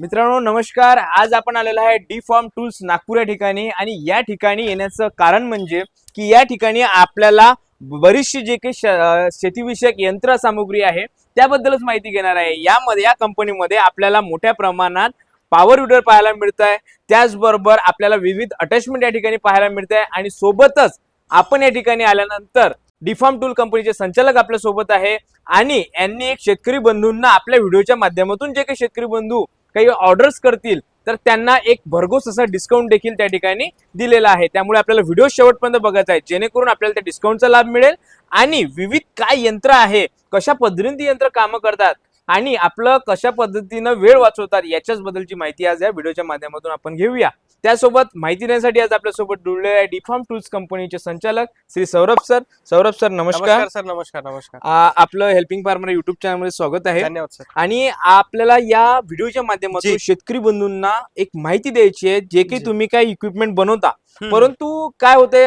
मित्रांनो नमस्कार. आज आपण आलेलो आहे डी फॉर्म टूल्स नागपूर या ठिकाणी आणि या ठिकाणी येण्याचं कारण म्हणजे की या ठिकाणी आपल्याला बरीचशी जे काही शेतीविषयक यंत्रसामुग्री आहे त्याबद्दलच माहिती घेणार आहे. यामध्ये या कंपनीमध्ये आपल्याला मोठ्या प्रमाणात पॉवर विडर पाहायला मिळत आहे त्याचबरोबर आपल्याला विविध अटॅचमेंट या ठिकाणी पाहायला मिळत आहे आणि सोबतच आपण या ठिकाणी आल्यानंतर डिफॉर्म टूल कंपनीचे संचालक आपल्यासोबत आहे आणि यांनी एक शेतकरी बंधूंना आपल्या व्हिडिओच्या माध्यमातून जे काही शेतकरी बंधू काही ऑर्डर्स करतील तर त्यांना एक भरघोस असा डिस्काउंट देखील त्या ठिकाणी दिलेला आहे. त्यामुळे आपल्याला व्हिडिओ शेवटपर्यंत बघायचा आहे. जेणेकरून आपल्याला त्या डिस्काउंटचा लाभ मिळेल. आणि विविध काय यंत्र आहे कशा पद्धतीने ती यंत्र कामं करतात आणि आपलं कशा पद्धतीनं वेळ वाचवतात याच्याच बद्दलची माहिती आज या व्हिडिओच्या माध्यमातून आपण घेऊया त्यासोबत माहिती देण्यासाठी आज आपल्यासोबत जुळलेले आहे डिफॉर्म टूल्स कंपनीचे संचालक श्री सौरभ सर सौरभ सर नमस्कार नमस्कार सर नमस्कार नमस्कार आ, आपलं हेल्पिंग फार्मर युट्यूब चॅनलमध्ये स्वागत आहे धन्यवाद सर आणि आपल्याला या व्हिडिओच्या माध्यमातून जी. शेतकरी बंधूंना एक माहिती द्यायची आहे जे जी. तुम्ही काही इक्विपमेंट बनवता. परंतु काय होते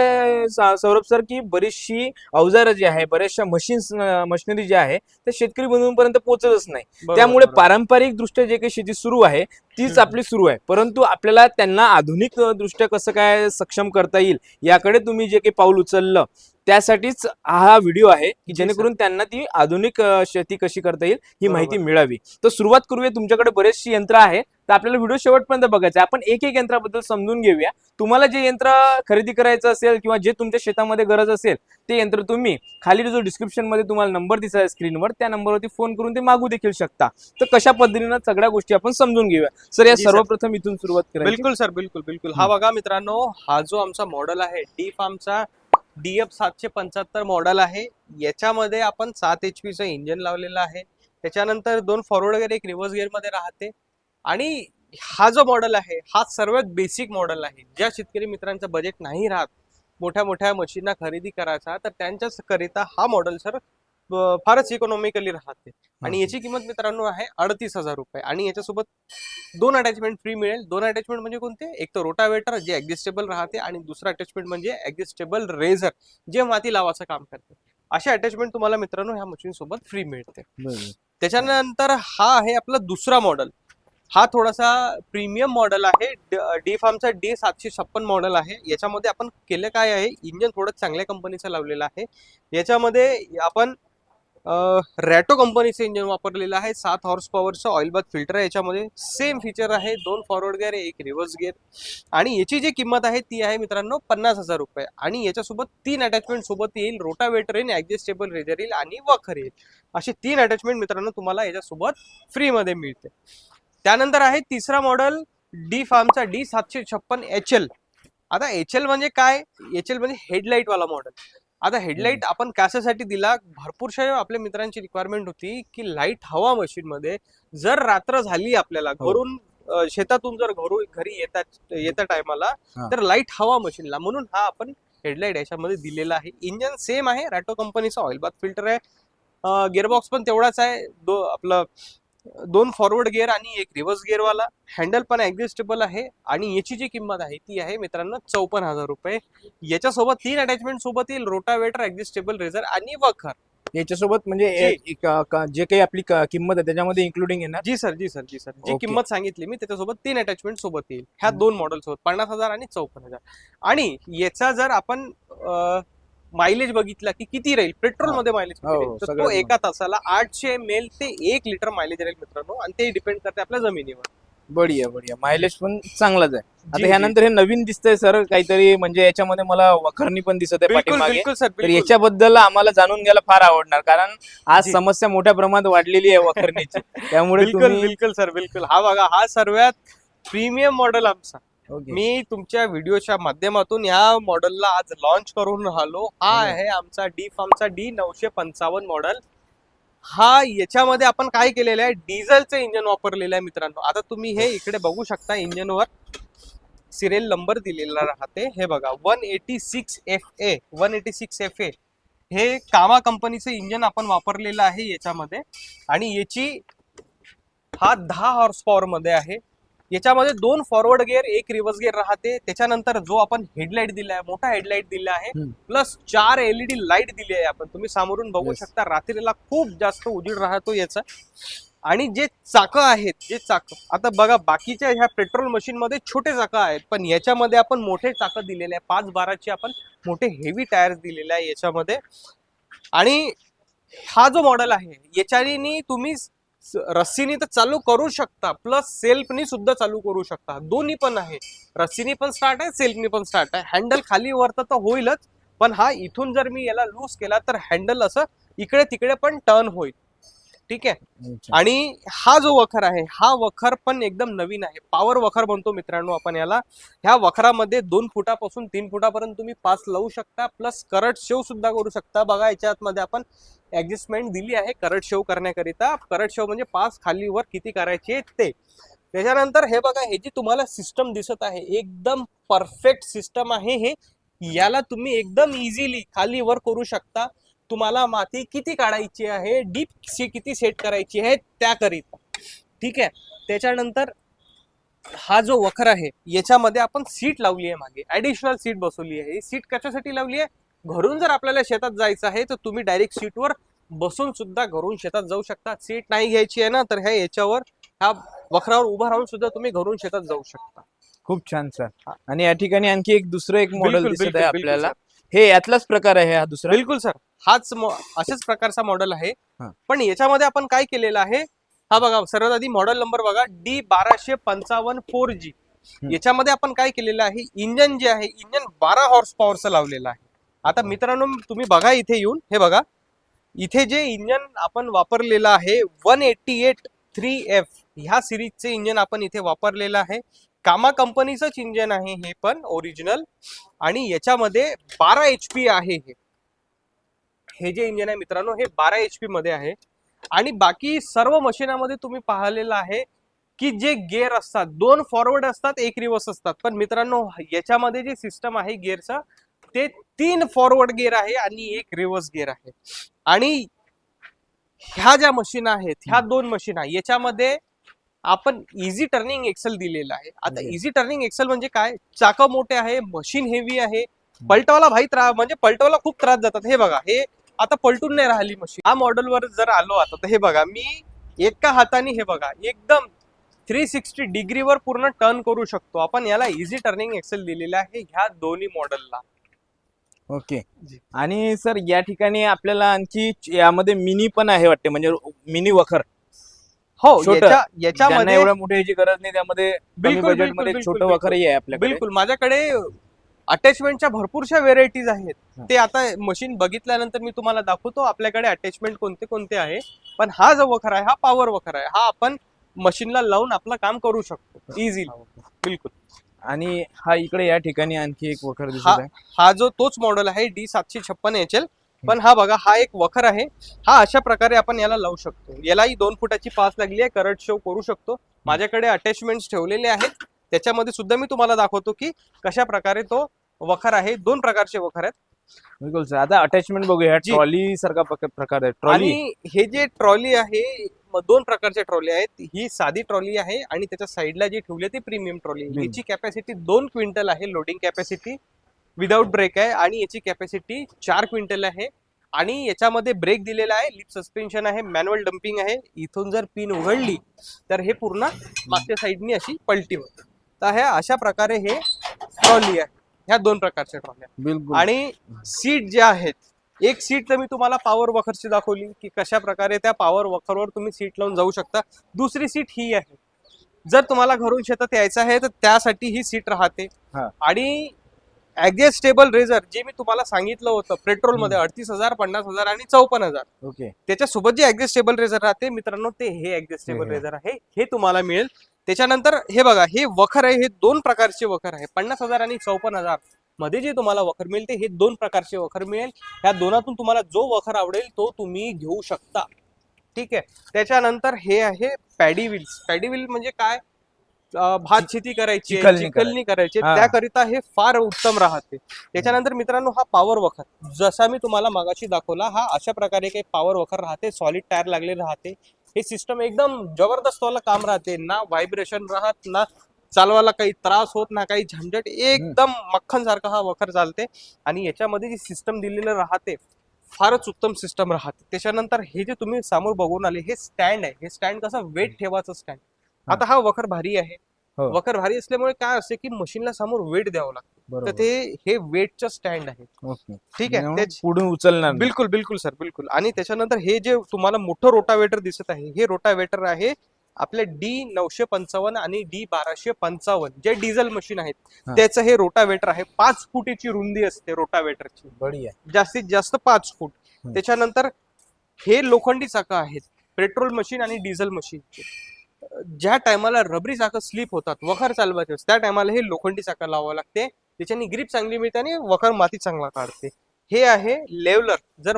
सौरभ सर की बरीचशी अवजारं जी आहे बऱ्याचशा मशीन्स मशिनरी जी आहे ते शेतकरी बंधूंपर्यंत पोहोचतच नाही त्यामुळे. पारंपरिक दृष्ट्या जे काही शेती सुरू आहे तीच. आपली सुरू आहे परंतु आपल्याला त्यांना आधुनिक दृष्ट्या कसं काय सक्षम करता येईल याकडे तुम्ही जे काही पाऊल उचललं त्यासाठीच हा व्हिडिओ आहे की जेणेकरून त्यांना ती आधुनिक शेती कशी करता येईल ही. माहिती मिळावी तर सुरुवात करूया तुमच्याकडे बरेचशी यंत्र आहे तर आपल्याला व्हिडिओ शेवटपर्यंत बघायचं आहे. आपण एक एक यंत्राबद्दल समजून घेऊया. तुम्हाला जे यंत्र खरेदी करायचं असेल किंवा जे तुमच्या शेतामध्ये गरज असेल ते यंत्र तुम्ही खाली जो डिस्क्रिप्शनमध्ये तुम्हाला नंबर दिसत आहे स्क्रीनवर त्या नंबरवरती फोन करून ते मागू देखील शकता. तर कशा पद्धतीनं सगळ्या गोष्टी आपण समजून घेऊया. सर या. सर्वप्रथम इथून सुरुवात करायची. बिलकुल सर. बिलकुल बिलकुल. हा बघा मित्रांनो हा जो आमचा मॉडेल आहे डी फार्मचा डीएफ सातशे पंच्याहत्तर मॉडेल आहे. याच्यामध्ये आपण सात एच पीचं इंजन लावलेलं आहे. त्याच्यानंतर दोन फॉरवर्ड गिअर एक रिव्हर्स गिअरमध्ये राहते. आणि हा जो मॉडेल आहे हा सर्वात बेसिक मॉडेल आहे. ज्या शेतकरी मित्रांचं बजेट नाही राहत मोठ्या मोठ्या मशीनना खरेदी करायचा तर त्यांच्याच करिता हा मॉडेल सर फारच इकॉनॉमिकली राहते. आणि याची किंमत मित्रांनो आहे अडतीस हजार रुपये. आणि याच्यासोबत दोन अटॅचमेंट फ्री मिळेल. दोन अटॅचमेंट म्हणजे कोणते? एक तर रोटावेटर जे ऍडजस्टेबल राहते आणि दुसरं अटॅचमेंट म्हणजे ऍडजस्टेबल रेझर जे माती लावाचं काम करते. असे अटॅचमेंट तुम्हाला मित्रांनो ह्या मशीन सोबत फ्री मिळते. त्याच्यानंतर हा आहे आपला दुसरा मॉडेल हा थोडासा प्रीमियम मॉडेल आहे. डी फार्मचा डी सातशे छप्पन मॉडेल आहे. याच्यामध्ये आपण केलं काय आहे? इंजन थोडं चांगल्या कंपनीचं लावलेलं आहे. याच्यामध्ये आपण रॅटो कंपनीचं इंजन वापरलेलं आहे. सात हॉर्स पॉवरचं ऑइल बाथ फिल्टर आहे. याच्यामध्ये सेम फीचर आहे. दोन फॉरवर्ड गिअर एक रिव्हर्स गिअर आणि याची जी किंमत आहे ती आहे मित्रांनो पन्नास हजार रुपये. आणि याच्यासोबत तीन अटॅचमेंट सोबत येईल. रोटावेटर येईल ॲडजस्टेबल रेजर येईल आणि वखर येईल. असे तीन अटॅचमेंट मित्रांनो तुम्हाला याच्यासोबत फ्रीमध्ये मिळते. त्यानंतर आहे तिसरा मॉडेल डी फार्मचा डी सातशे छप्पन एच एल आता एच एल म्हणजे काय? एच एल म्हणजे हेडलाईट वाला मॉडेल आता हेडलाईट आपण कशासाठी दिला? भरपूरशा आपल्या मित्रांची रिक्वायरमेंट होती की लाइट हवा मशीन मध्ये जर रात्र झाली आपल्याला हो. घरून शेतातून जर घरू घरी येतात येत्या टायमाला. तर लाइट हवा मशीनला म्हणून हा आपण हेडलाईट याच्यामध्ये दिलेला आहे. इंजन सेम आहे रॅटो कंपनीचा ऑइल बाथ फिल्टर आहे. गिअरबॉक्स पण तेवढाच आहे. दो आपलं दोन फॉरवर्ड गिअर आणि एक रिव्हर्स गिअरवाला हँडल पण ऍडजस्टेबल आहे आणि याची जी किंमत आहे ती आहे मित्रांनो चौपन्न हजार रुपये. याच्यासोबत तीन अटॅचमेंट सोबत येईल रोटावेटर ऍडजस्टेबल रेझर आणि वखर याच्यासोबत म्हणजे जी. काही आपली किंमत आहे त्याच्यामध्ये इन्क्लुडिंग येणार? जी सर जी सर जी सर जी. किंमत सांगितली मी त्याच्यासोबत तीन अटॅचमेंट सोबत येईल. ह्या. दोन मॉडेल सोबत पन्नास हजार आणि चौपन्न हजार. आणि याचा जर आपण मायलेज बघितला की किती राहील? पेट्रोलमध्ये मायलेज हो, तर तो एका तासाला आठशे एम एल ते एक लिटर मायलेज राहील मित्रांनो. आणि ते डिपेंड करते आपल्या जमिनीवर. बढिया बढिया. मायलेज पण चांगलाच आहे. आता. ह्यानंतर हे नवीन दिसतंय सर. काहीतरी म्हणजे याच्यामध्ये मला वखरणी पण दिसत आहे पाठीमागे. तर. याच्याबद्दल आम्हाला जाणून घ्यायला फार आवडणार कारण आज. समस्या मोठ्या प्रमाणात वाढलेली आहे वखरणीची. त्यामुळे बिलकुल बिलकुल सर बिलकुल. हा बघा हा सर्वात प्रीमियम मॉडेल आमचा. मी तुमच्या व्हिडिओच्या माध्यमातून या मॉडेलला आज लॉन्च करून राहिलो हा. आहे आमचा डी फार्मचा डी नऊशे पंचावन्न मॉडेल. हा याच्यामध्ये आपण काय केलेलं आहे? डिझेलचं इंजन वापरलेलं आहे मित्रांनो. आता तुम्ही हे इकडे बघू शकता इंजनवर सिरियल नंबर दिलेला राहते. हे बघा one eighty six F A one eighty six F A हे कामा कंपनीचं इंजन आपण वापरलेलं आहे याच्यामध्ये. आणि याची हा दहा हॉर्स पॉवर मध्ये आहे. याच्यामध्ये दोन फॉरवर्ड गिअर एक रिव्हर्स गिअर राहते. त्याच्यानंतर जो आपण हेडलाईट दिला आहे मोठा हेडलाईट दिला आहे. प्लस चार एलईडी लाइट दिली आहे आपण. तुम्ही समोरून बघू. शकता रात्रीला खूप जास्त उजेड राहतो याचा. आणि जे चाकं आहेत जे चाकं आता बघा बाकीच्या ह्या पेट्रोल मशीन मध्ये छोटे चाकं आहेत पण याच्यामध्ये आपण मोठे चाकं दिलेले आहे. पाच बाराचे आपण मोठे हेवी टायर्स दिलेले आहे याच्यामध्ये. आणि हा जो मॉडेल आहे याच्याने तुम्ही रस्सीनी तर चालू करू शकता प्लस सेल्फनी सुद्धा चालू करू शकता. दोन्ही पण आहे. रस्सीनी पण स्टार्ट आहे सेल्फनी पण स्टार्ट आहे. हँडल खाली वरता तर होईलच पण हा इथून जर मी याला लूज केला तर हँडल असं इकडे तिकडे पण टर्न होईल. ठीक आहे? आणि हा जो वखर आहे हा वखर पण एकदम नवीन आहे. पॉवर वखर म्हणतो मित्रांनो आपण याला. ह्या वखरामध्ये दोन फुटापासून तीन फुटापर्यंत तुम्ही पास लावू शकता. प्लस करट शेव सुद्धा करू शकता. बघा याच्यात मध्ये आपण ऍडजस्टमेंट दिली आहे करट शेव करण्याकरिता. करट शेव म्हणजे पास खाली वर किती करायचे ते. त्याच्यानंतर हे बघा हे जी तुम्हाला सिस्टम दिसत आहे एकदम परफेक्ट सिस्टम आहे हे. याला तुम्ही एकदम इझिली खाली वर करू शकता. तुम्हाला माती किती काढायची आहे डीप सी किती सेट करायची आहे त्याकरिता. ठीक आहे? त्याच्यानंतर हा जो वखर आहे याच्यामध्ये आपण सीट लावली आहे मागे. ऍडिशनल सीट बसवली आहे. ही सीट कशासाठी लावली आहे? घरून जर आपल्याला शेतात जायचं आहे तर तुम्ही डायरेक्ट सीटवर बसून सुद्धा घरून शेतात जाऊ शकता. सीट नाही घ्यायची आहे ना तर ह्या याच्यावर ह्या वखरावर उभा राहून सुद्धा तुम्ही घरून शेतात जाऊ शकता. खूप छान सर आणि या ठिकाणी आणखी एक दुसरं एक मॉडेल बिलकुल, दिसत बिलकुल, आहे बिलकुल, आपल्याला. हे यातलाच प्रकार आहे हा दुसरा? बिलकुल सर हाच अशाच प्रकारचा मॉडेल आहे. पण याच्यामध्ये आपण काय केलेलं आहे? हा बघा सर्वात आधी मॉडेल नंबर बघा डी बाराशे पंचावन्न फोर जी. याच्यामध्ये आपण काय केलेलं आहे? इंजन जे आहे इंजन बारा हॉर्स पॉवरचं लावलेलं आहे. आता मित्रांनो तुम्ही बघा इथे येऊन. हे बघा. इथे जे इंजन आपण वापरलेलं आहे one eighty eight three F ह्या सिरीजचे इंजन आपण इथे वापरलेलं आहे. कामा कंपनीचंच इंजन आहे हे पण ओरिजिनल आणि याच्यामध्ये बारा एच पी आहे हे. हे जे इंजन आहे मित्रांनो हे बारा एच पी मध्ये आहे. आणि बाकी सर्व मशीनामध्ये तुम्ही पाहिलेलं आहे की जे गेअर असतात दोन फॉरवर्ड असतात एक रिव्हर्स असतात. पण मित्रांनो याच्यामध्ये जे सिस्टम आहे गिअरचं ते तीन फॉरवर्ड गिअर आहे आणि एक रिव्हर्स गिअर आहे. आणि ह्या ज्या मशीन आहेत ह्या दोन मशीन आहे याच्यामध्ये आपण इझी टर्निंग एक्सेल दिलेलं आहे. आता. इझी टर्निंग एक्सेल म्हणजे काय? चाकं मोठे आहे मशीन हेवी आहे. पलटवाला भाई त्रास म्हणजे पलटवाला खूप त्रास जातात हे बघा हे आता पलटून नाही राहिली मशीन. हा मॉडेलवर जर आलो आता तर हे बघा मी एका हाताने हे बघा एकदम थ्री सिक्स्टी डिग्रीवर पूर्ण टर्न करू शकतो. आपण याला इझी टर्निंग एक्सेल दिलेलं आहे ह्या दोन्ही मॉडेलला ओके. जी. आणि सर या ठिकाणी आपल्याला आणखी यामध्ये मिनी पण आहे वाटते म्हणजे मिनी वखर. हो याच्यामध्ये एवढ्या मोठ्या ह्याची गरज नाही त्यामध्ये बिलकुल, छोटं. वखरही आहे आपल्याकडे. बिलकुल माझ्याकडे अटॅचमेंटच्या भरपूरशा व्हेरायटीज आहेत. ते आता मशीन बघितल्यानंतर मी तुम्हाला दाखवतो आपल्याकडे अटॅचमेंट कोणते कोणते आहे. पण हा जो वखर आहे हा पॉवर वखर आहे. हा आपण मशीनला लावून आपलं काम करू शकतो. इझिली बिलकुल. आणि हा इकडे या ठिकाणी आणखी एक वखर दिसत हा आहे. हा जो तोच मॉडेल आहे डी सातशे छप्पन एच एल. पण हा बघा हा एक वखर आहे. हा अशा प्रकारे आपण याला लावू शकतो. यालाही दोन फुटाची पास लागली आहे करट शो करू शकतो. माझ्याकडे अटॅचमेंट्स ठेवलेले आहेत. त्याच्यामध्ये सुद्धा मी तुम्हाला दाखवतो की कशा प्रकारे तो वखर आहे. दोन प्रकारचे वखर आहेत. बिलकुल सर. आता अटॅचमेंट बघूया. ट्रॉली सारखा प्रक- प्रकार आहे. ट्रॉली आणि हे जे ट्रॉली आहे दोन प्रकारच्या ट्रॉली आहेत. ही साधी ट्रॉली आहे आणि त्याच्या साईडला जी ठेवली आहे ती प्रीमियम ट्रॉली. याची कॅपॅसिटी दोन क्विंटल आहे. लोडिंग कॅपॅसिटी विदाऊट ब्रेक आहे आणि याची कॅपॅसिटी चार क्विंटल आहे. आणि याच्यामध्ये ब्रेक दिलेला आहे. लिप सस्पेन्शन आहे. मॅन्युअल डम्पिंग आहे. इथून जर पिन उघडली तर हे पूर्ण मागच्या साईडनी अशी पलटी होते. तर ह्या अशा प्रकारे हे ट्रॉली आहे. ह्या दोन प्रकारच्या ट्रॉली बिलकुल. आणि सीट जे आहेत एक सीट तर मी तुम्हाला पॉवर वखरची दाखवली की कशा प्रकारे त्या पॉवर वखरवर तुम्ही सीट लावून जाऊ शकता. दुसरी सीट ही आहे. जर तुम्हाला घरून शेतात यायचं आहे तर त्यासाठी ही सीट राहते. हा. आणि ऍडजस्टेबल रेझर जे मी तुम्हाला सांगितलं होतं पेट्रोलमध्ये अडतीस हजार पन्नास हजार आणि चौपन्न हजार. ओके. त्याच्यासोबत जे ऍडजस्टेबल रेझर राहते मित्रांनो ते हे ऍडजस्टेबल हे. रेझर आहे हे तुम्हाला मिळेल. त्याच्यानंतर हे बघा हे वखर आहे हे दोन प्रकारचे वखर आहे. पन्नास हजार आणि चौपन्न हजारमध्ये जे तुम्हाला वखर मिळेल ते हे दोन प्रकारचे वखर मिळेल. ह्या दोनातून तुम्हाला जो वखर आवडेल तो तुम्ही घेऊ शकता. ठीक आहे? त्याच्यानंतर हे आहे पॅडी व्हील्स. पॅडी व्हील म्हणजे काय? भात शेती करायची चिखलणी करायची. त्याकरिता हे फार उत्तम राहते. त्याच्यानंतर मित्रांनो हा पॉवर वखर. जसा मी तुम्हाला मागाशी दाखवला हा अशा प्रकारे काही पॉवर वखर राहते सॉलिड टायर लागले राहते. हे सिस्टम एकदम जबरदस्त वाला काम राहते. ना व्हायब्रेशन राहत ना चालवायला काही त्रास होत ना काही. झंझट एकदम मक्खन सारखा हा वखर चालते. आणि याच्यामध्ये जी सिस्टम दिलेलं राहते फारच उत्तम सिस्टम राहते. त्याच्यानंतर हे जे तुम्ही समोर बघून आले हे स्टँड आहे. हे स्टँड कसं वेट ठेवायचं स्टँड आता हा वखर भारी आहे. वखर भारी असल्यामुळे काय असते की मशीनला समोर वेट द्यावं लागतं. तर. ते हे वेटचं स्टँड आहे. ठीक आहे पुढून उचलणार. बिलकुल बिलकुल सर बिलकुल. आणि त्याच्यानंतर हे जे तुम्हाला मोठं रोटावेटर दिसत आहे हे रोटावेटर आहे आपले डी नऊशे पंचावन्न आणि डी बाराशे पंचावन्न जे डिझेल मशीन आहेत. हा. त्याचं हे रोटावेटर आहे. पाच फुटीची रुंदी असते रोटावेटरची बढिया. जास्तीत जास्त पाच फूट. त्याच्यानंतर हे लोखंडी चाकं आहेत. पेट्रोल मशीन आणि डिझेल मशीनचे ज्या टायमाला रबरी चाकं स्लिप होतात वखर चालवायचे त्या टायमाला हे लोखंडी चाकं लावावं लागते. त्याच्याने ग्रीप चांगली मिळते आणि वखर माती चांगला काढते. हे आहे लेवलर जर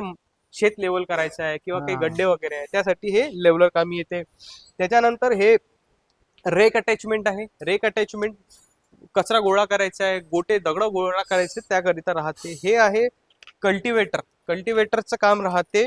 शेत लेवल करायचं आहे किंवा काही. गड्डे वगैरे आहे त्यासाठी हे लेवलर कामी येते. त्याच्यानंतर हे रेक अटॅचमेंट आहे. रेक अटॅचमेंट कचरा गोळा करायचा आहे गोटे दगड गोळा करायचे त्याकरिता राहते. हे आहे कल्टिवेटर कल्टिवेटरचं काम राहते.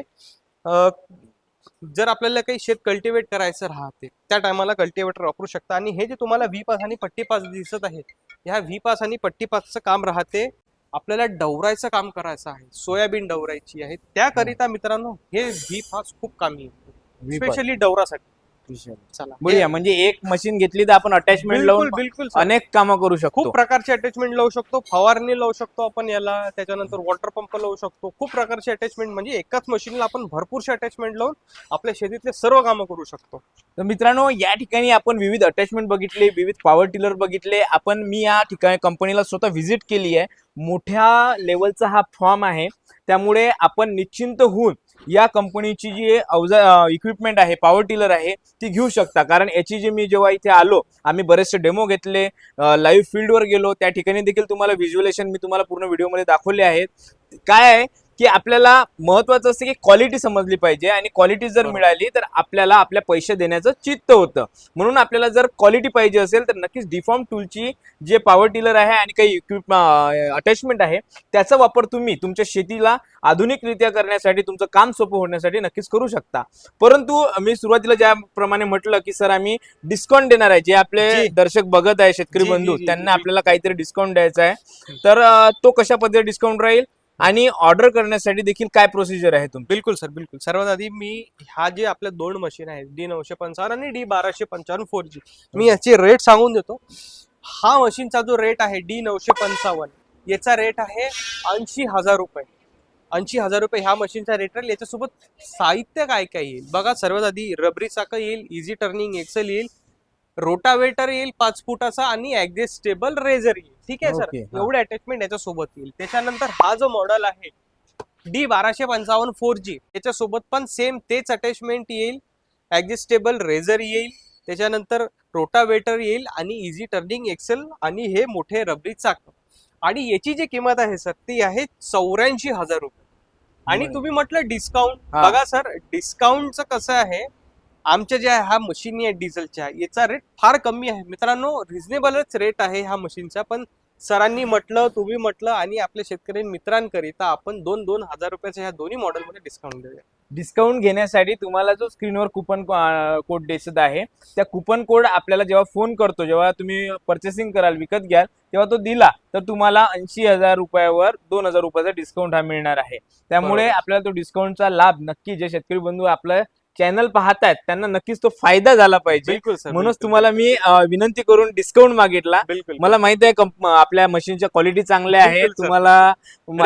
जर आपल्याला काही शेत कल्टिवेट करायचं राहते त्या टायमाला कल्टिवेटर वापरू शकता. आणि हे जे तुम्हाला व्ही पास आणि पट्टी पास दिसत आहे ह्या व्ही पास आणि पट्टी पासचं काम राहते आपल्याला डवरायचं काम करायचं आहे सोयाबीन डवरायची आहे. त्याकरिता मित्रांनो हे व्ही पास खूप कामी येते स्पेशली डवरासाठी. चला. बढिया म्हणजे एक मशीन घेतली तर आपण अटॅचमेंट बिलकुल लावून बिलकुल sir. अनेक कामं करू शकतो. खूप प्रकारचे अटॅचमेंट लावू शकतो. फवारणी लावू शकतो आपण याला. त्याच्यानंतर वॉटर पंप लावू शकतो. खूप प्रकारचे अटॅचमेंट म्हणजे एकाच मशीनला आपण भरपूरशे अटॅचमेंट लावून आपल्या शेतीतले सर्व कामं करू शकतो. तर मित्रांनो या ठिकाणी आपण विविध अटॅचमेंट बघितले विविध पॉवर टिलर बघितले. आपण मी या ठिकाणी कंपनीला स्वतः व्हिजिट केली आहे. मोठ्या लेवलचा हा फॉर्म आहे. त्यामुळे आपण निश्चिंत होऊन या कंपनीची जी अवजार इक्विपमेंट आहे पॉवर टिलर आहे ती घेऊ शकता. कारण याची जी मी जेव्हा इथे आलो आम्ही बरेचसे डेमो घेतले लाईव्ह फील्डवर गेलो. त्या ठिकाणी देखील तुम्हाला व्हिज्युअलेशन मी तुम्हाला पूर्ण व्हिडिओमध्ये दाखवले आहेत. काय आहे? की आपल्याला महत्वाचं असतं की क्वालिटी समजली पाहिजे आणि क्वालिटी जर. मिळाली तर आपल्याला आपल्या पैसे देण्याचं चित्त होतं म्हणून आपल्याला जर क्वालिटी पाहिजे असेल तर नक्कीच डिफॉर्म टूलची जे पॉवर टिलर आहे आणि काही इक्विप अटॅचमेंट आहे त्याचा वापर तुम्ही तुमच्या शेतीला आधुनिकरित्या करण्यासाठी तुमचं काम सोपं होण्यासाठी नक्कीच करू शकता परंतु मी सुरुवातीला ज्याप्रमाणे म्हटलं की सर आम्ही डिस्काउंट देणार आहे जे आपले. दर्शक बघत आहे शेतकरी बंधू त्यांना. आपल्याला काहीतरी डिस्काउंट द्यायचा आहे तर तो कशा पद्धतीने डिस्काउंट राहील आणि ऑर्डर करण्यासाठी देखील काय प्रोसिजर आहे तुमची? बिलकुल सर बिलकुल. सर्वात आधी मी ह्या जे आपल्या दोन मशीन आहेत डी नऊशे पंचावन्न आणि डी बाराशे पंचावन्न फोर जी मी याची रेट सांगून देतो. हा मशीनचा जो रेट आहे डी नऊशे पंचावन्न याचा रेट आहे ऐंशी हजार रुपये. ऐंशी हजार रुपये ह्या मशीनचा रेट राहील. याच्यासोबत साहित्य काय काय येईल? बघा सर्वात आधी रबरी चाकं येईल? इझी टर्निंग एक्सेल येईल. रोटावेटर येईल पाच फुटाचा आणि ऍडजस्टेबल रेझर येईल. ठीक आहे सर. एवढे अटॅचमेंट याच्या सोबत येईल. त्याच्यानंतर हा जो मॉडेल आहे डी बाराशे पंचावन्न फोर जी त्याच्यासोबत पण सेम तेच अटॅचमेंट येईल. ऍडजस्टेबल रेझर येईल. त्याच्यानंतर रोटावेटर येईल आणि इझी टर्निंग एक्सेल आणि हे मोठे रबरी चाक. आणि याची जी किंमत आहे सर ती आहे चौऱ्याऐंशी हजार रुपये. आणि. तुम्ही म्हटलं डिस्काउंट. बघा सर डिस्काउंटचं कसं आहे आमच्या ज्या ह्या मशीनी आहेत डिझेलच्या याचा रेट फार कमी आहे. मित्रांनो रिझनेबलच रेट आहे ह्या मशीनचा पण सरांनी म्हटलं तुम्ही म्हटलं आणि आपल्या शेतकरी मित्रांकरिता आपण दोन दोन हजार रुपयाच्या ह्या दोन्ही मॉडेलमध्ये डिस्काउंट देऊया. डिस्काउंट घेण्यासाठी तुम्हाला जो स्क्रीनवर कुपन कोड दिसत आहे त्या कुपन कोड आपल्याला जेव्हा फोन करतो जेव्हा तुम्ही परचेसिंग कराल विकत घ्याल तेव्हा तो दिला तर तुम्हाला ऐंशी हजार रुपयावर दोन हजार रुपयाचा डिस्काउंट हा मिळणार आहे. त्यामुळे. आपल्याला तो डिस्काउंटचा लाभ नक्की जे शेतकरी बंधू आपलं चॅनल पाहतायत त्यांना नक्कीच तो फायदा झाला पाहिजे. बिलकुल सर म्हणूनच तुम्हाला मी अं, विनंती करून डिस्काउंट मागितला. बिलकुल मला माहिती आहे कंप- आपल्या मशीनच्या क्वालिटी चांगल्या आहे बिलकुल, sir. तुम्हाला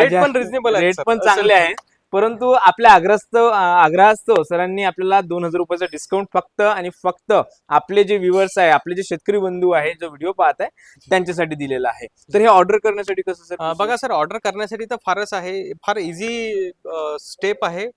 रेट पण रिझनेबल आहे रेट. पण चांगले. आहे परंतु आपल्या आग्रहास्तव आग्रहास्तव सरांनी आपल्याला दोन हजार रुपयाचं डिस्काउंट फक्त आणि फक्त आपले जे व्ह्युअर्स आहे आपले जे शेतकरी बंधू आहे जो व्हिडिओ पाहत आहे त्यांच्यासाठी दिलेला आहे. तर हे ऑर्डर करण्यासाठी कसं सर? बघा सर ऑर्डर करण्यासाठी तर फारच आहे. फार इझी स्टेप आहे.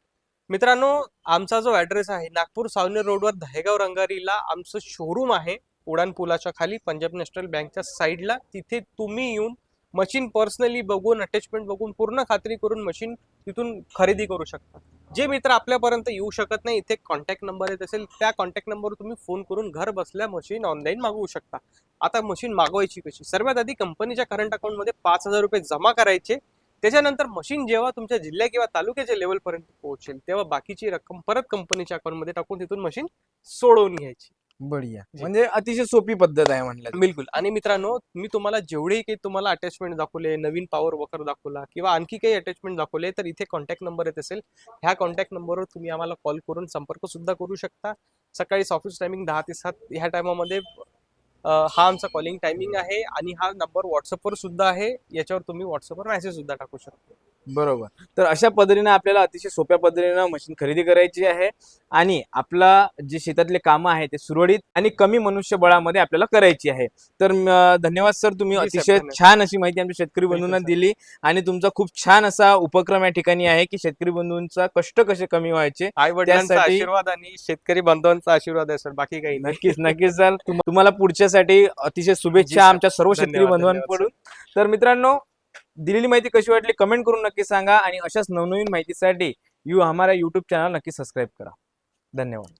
मित्रांनो आमचा जो ऍड्रेस आहे नागपूर सावनेर रोडवर दहेगाव रंगारीला आमचं शोरूम आहे. उडान पुलाच्या खाली पंजाब नॅशनल बँकच्या साईडला तिथे तुम्ही येऊन मशीन पर्सनली बघून अटॅचमेंट बघून पूर्ण खात्री करून मशीन तिथून खरेदी करू शकता. जे मित्र आपल्यापर्यंत येऊ शकत नाही इथे कॉन्टॅक्ट नंबर येत असेल त्या कॉन्टॅक्ट नंबरवर तुम्ही फोन करून घर बसल्या मशीन ऑनलाईन मागवू शकता. आता मशीन मागवायची कशी? सर्वात आधी कंपनीच्या करंट अकाउंटमध्ये पाच हजार रुपये जमा करायचे. त्याच्यानंतर मशीन जेव्हा तुमच्या जिल्ह्या किंवा तालुक्याच्या लेवलपर्यंत पोहोचेल तेव्हा बाकीची रक्कम परत कंपनीच्या अकाउंटमध्ये टाकून तिथून मशीन सोडवून घ्यायची. बढिया. म्हणजे अतिशय सोपी पद्धत आहे म्हणलं बिलकुल. आणि मित्रांनो मी तुम्हाला जेवढे काही तुम्हाला अटॅचमेंट दाखवले नवीन पॉवर वॉकर दाखवला किंवा आणखी काही अटॅचमेंट दाखवले तर इथे कॉन्टॅक्ट नंबर येत असेल. ह्या कॉन्टॅक्ट नंबरवर तुम्ही आम्हाला कॉल करून संपर्क सुद्धा करू शकता. सकाळी ऑफिस टायमिंग दहा ते सात ह्या टायमामध्ये हा आमचा कॉलिंग टायमिंग आहे आणि हा नंबर व्हॉट्सअपवर सुद्धा आहे. याच्यावर तुम्ही व्हॉट्सअपवर मेसेज सुद्धा टाकू शकता. बरोबर तर अशा पद्धतीने आपल्याला अतिशय सोप्या पद्धतीनं मशीन खरेदी करायची आहे आणि आपला जे शेतातले कामं आहे ते सुरळीत आणि कमी मनुष्यबळामध्ये आपल्याला करायची आहे तर धन्यवाद सर तुम्ही अतिशय. छान अशी माहिती आमच्या शेतकरी बंधूंना. दिली आणि तुमचा खूप छान असा उपक्रम या ठिकाणी आहे की शेतकरी बंधूंचा कष्ट कसे कमी व्हायचे आई वडिलांचा आशीर्वाद आणि शेतकरी बांधवांचा आशीर्वाद आहे सर बाकी काही नक्कीच नक्कीच सर तुम- तुम्हाला पुढच्यासाठी अतिशय शुभेच्छा. आमच्या सर्व शेतकरी बंधवांकडून तर मित्रांनो दिलेली माहिती कशी वाटली कमेंट करून नक्की सांगा आणि अशाच नवनवीन माहितीसाठी यू हमारा यूट्यूब चॅनल नक्की सबस्क्राईब करा. धन्यवाद.